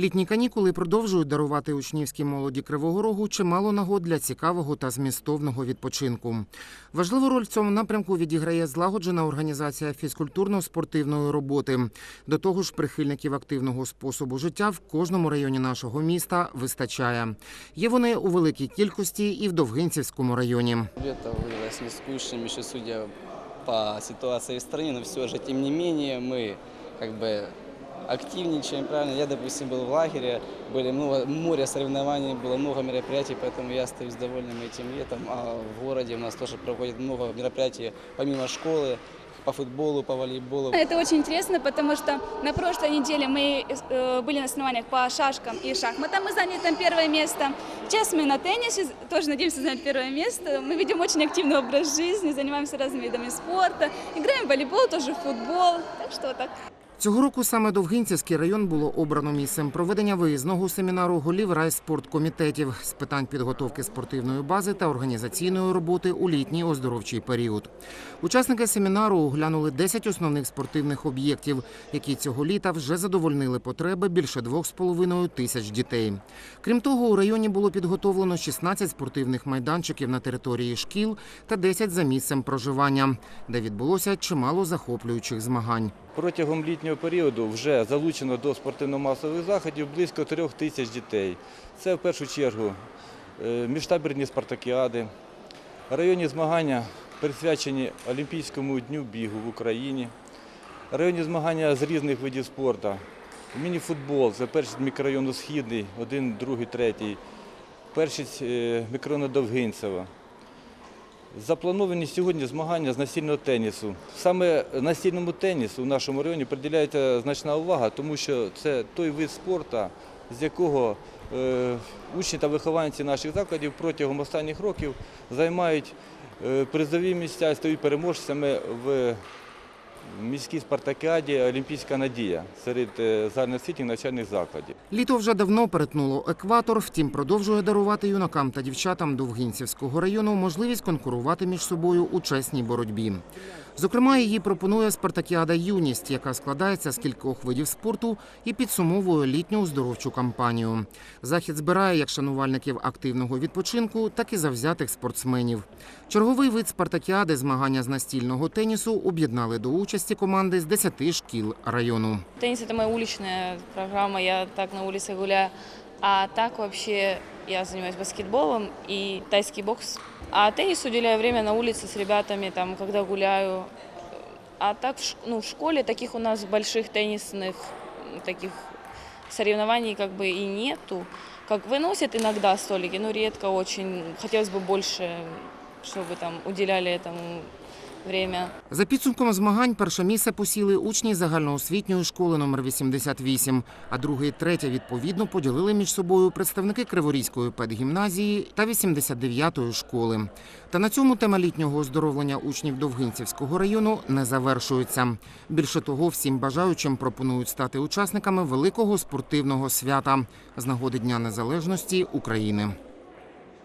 Літні канікули продовжують дарувати учнівській молоді Кривого Рогу чимало нагод для цікавого та змістовного відпочинку. Важливу роль в цьому напрямку відіграє злагоджена організація фізкультурно-спортивної роботи. До того ж, прихильників активного способу життя в кожному районі нашого міста вистачає. Є вони у великій кількості і в Довгинцівському районі. Лето выдалось нескучным, еще судя по ситуации в стране, но все же, тем не менее, мы как бы Активничаем, правильно? Я, допустим, был в лагере, были много, море соревнований, было много мероприятий, поэтому я остаюсь довольным этим летом. А в городе у нас тоже проходит много мероприятий помимо школы, по футболу, по волейболу. Это очень интересно, потому что на прошлой неделе мы э, были на соревнованиях по шашкам и шахматам, мы заняли там первое место. Сейчас мы на теннисе, тоже надеемся занять первое место. Мы ведем очень активный образ жизни, занимаемся разными видами спорта, играем в волейбол, тоже в футбол, так что так. Цього року саме Довгинцівський район було обрано місцем проведення виїзного семінару голів райспорткомітетів з питань підготовки спортивної бази та організаційної роботи у літній оздоровчий період. Учасники семінару оглянули 10 основних спортивних об'єктів, які цього літа вже задовольнили потреби більше 2,5 тисяч дітей. Крім того, у районі було підготовлено 16 спортивних майданчиків на території шкіл та 10 за місцем проживання, де відбулося чимало захоплюючих змагань. Протягом літнього періоду вже залучено до спортивно-масових заходів близько трьох тисяч дітей. Це в першу чергу е, міжтабірні спартакіади, районні змагання присвячені Олімпійському дню бігу в Україні, районні змагання з різних видів спорту, мініфутбол, це перший мікрорайону Східний, один, другий, третій, перший е, мікрорайону Довгинцева. Заплановані сьогодні змагання з настільного тенісу. Саме настільному тенісу в нашому районі приділяється значна увага, тому що це той вид спорту, з якого е, учні та вихованці наших закладів протягом останніх років займають е, призові місця і стають переможцями в міській спартакіаді Олімпійська надія серед е, загальноосвітніх навчальних закладів. Літо вже давно перетнуло екватор, втім продовжує дарувати юнакам та дівчатам Довгинцівського району можливість конкурувати між собою у чесній боротьбі. Зокрема, її пропонує спартакіада Юність, яка складається з кількох видів спорту і підсумовує літню оздоровчу кампанію. Захід збирає як шанувальників активного відпочинку, так і завзятих спортсменів. Черговий вид спартакіади змагання з настільного тенісу об'єднали до участі команди з 10 шкіл району. Теннис это моя уличная программа, я так на улице гуляю. А так вообще я занимаюсь баскетболом и тайский бокс. А теннис уделяю время на улице с ребятами, там, когда гуляю. А так в ш- ну, в школе таких у нас больших теннисных м, таких соревнований как бы и нету. Как выносят иногда столики, но редко очень. Хотелось бы больше, чтобы там уделяли этому время. За підсумком змагань перше місце посіли учні загальноосвітньої школи номер 88, а друге і третє відповідно поділили між собою представники Криворізької педгімназії та 89-ї школи. Та на цьому тема літнього оздоровлення учнів Довгинцівського району не завершується. Більше того, всім бажаючим пропонують стати учасниками великого спортивного свята з нагоди Дня Незалежності України.